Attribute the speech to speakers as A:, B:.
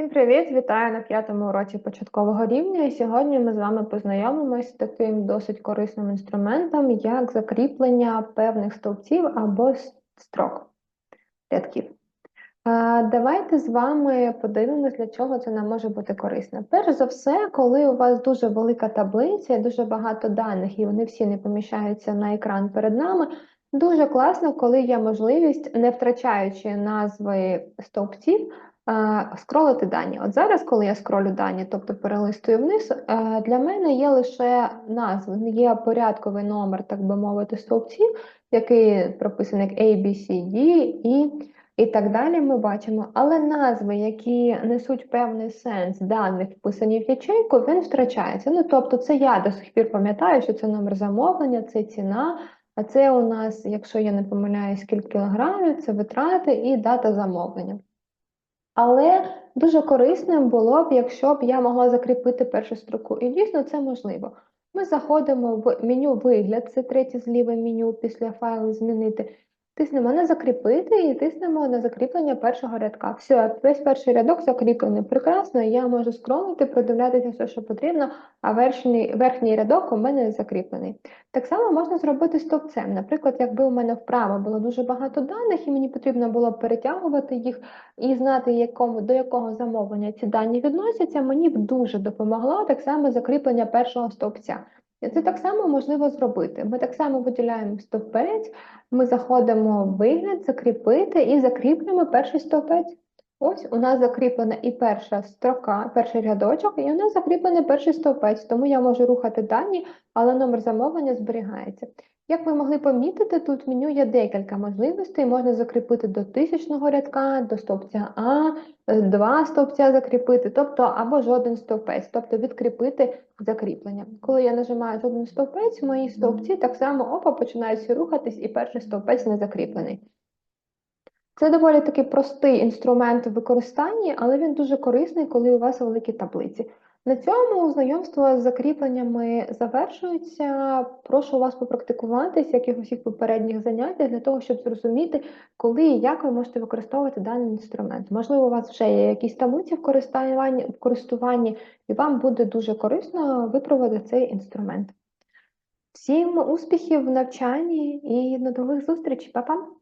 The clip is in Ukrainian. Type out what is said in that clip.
A: Всім привіт! Вітаю на п'ятому уроці початкового рівня. І сьогодні ми з вами познайомимось з таким досить корисним інструментом, як закріплення певних стовпців або строк рядків. Давайте з вами подивимось, для чого це нам може бути корисно. Перш за все, коли у вас дуже велика таблиця і дуже багато даних, і вони всі не поміщаються на екран перед нами. Дуже класно, коли є можливість, не втрачаючи назви стовпців, е, скролити дані. От зараз, коли я скролю дані, тобто перелистую вниз, е, для мене є лише назви, є порядковий номер, так би мовити, стовпців, який прописаний як A, B, C, D, і, і так далі ми бачимо. Але назви, які несуть певний сенс даних, вписані в ячейку, він втрачається. Ну, тобто, це я до сих пір пам'ятаю, що це номер замовлення, це ціна. А це у нас, якщо я не помиляюсь, скільки кілограмів, це витрати і дата замовлення. Але дуже корисним було б, якщо б я могла закріпити першу строку. І дійсно це можливо. Ми заходимо в меню Вигляд, це третє зліве меню після файлу Змінити. Тиснемо на закріпити і тиснемо на закріплення першого рядка. Все, весь перший рядок закріплений. Прекрасно, я можу скролити, продивлятися все, що потрібно, а верхній, верхній рядок у мене закріплений. Так само можна зробити стовпцем. Наприклад, якби у мене вправо було дуже багато даних, і мені потрібно було перетягувати їх і знати, якому, до якого замовлення ці дані відносяться, мені б дуже допомогло так само закріплення першого стовпця. Це так само можливо зробити. Ми так само виділяємо стовпець, ми заходимо в вигляд, закріпити і закріплюємо перший стовпець. Ось у нас закріплена і перша строка, перший рядочок, і у нас закріплений перший стовпець, тому я можу рухати дані, але номер замовлення зберігається. Як ви могли помітити, тут в меню є декілька можливостей. Можна закріпити до тисячного рядка, до стовпця А, е, два стовпця закріпити, тобто або жоден стовпець, тобто відкріпити закріплення. Коли я нажимаю жоден стовпець, мої стовпці так само опа починають рухатись, і перший стовпець не закріплений. Це доволі таки простий інструмент в використанні, але він дуже корисний, коли у вас великі таблиці. На цьому знайомство з закріпленнями завершується. Прошу вас попрактикуватись, як і в усіх попередніх заняттях, для того, щоб зрозуміти, коли і як ви можете використовувати даний інструмент. Можливо, у вас вже є якісь таблиці в користуванні, в користуванні, і вам буде дуже корисно випробувати цей інструмент. Всім успіхів в навчанні і до нових зустрічей, Па-па!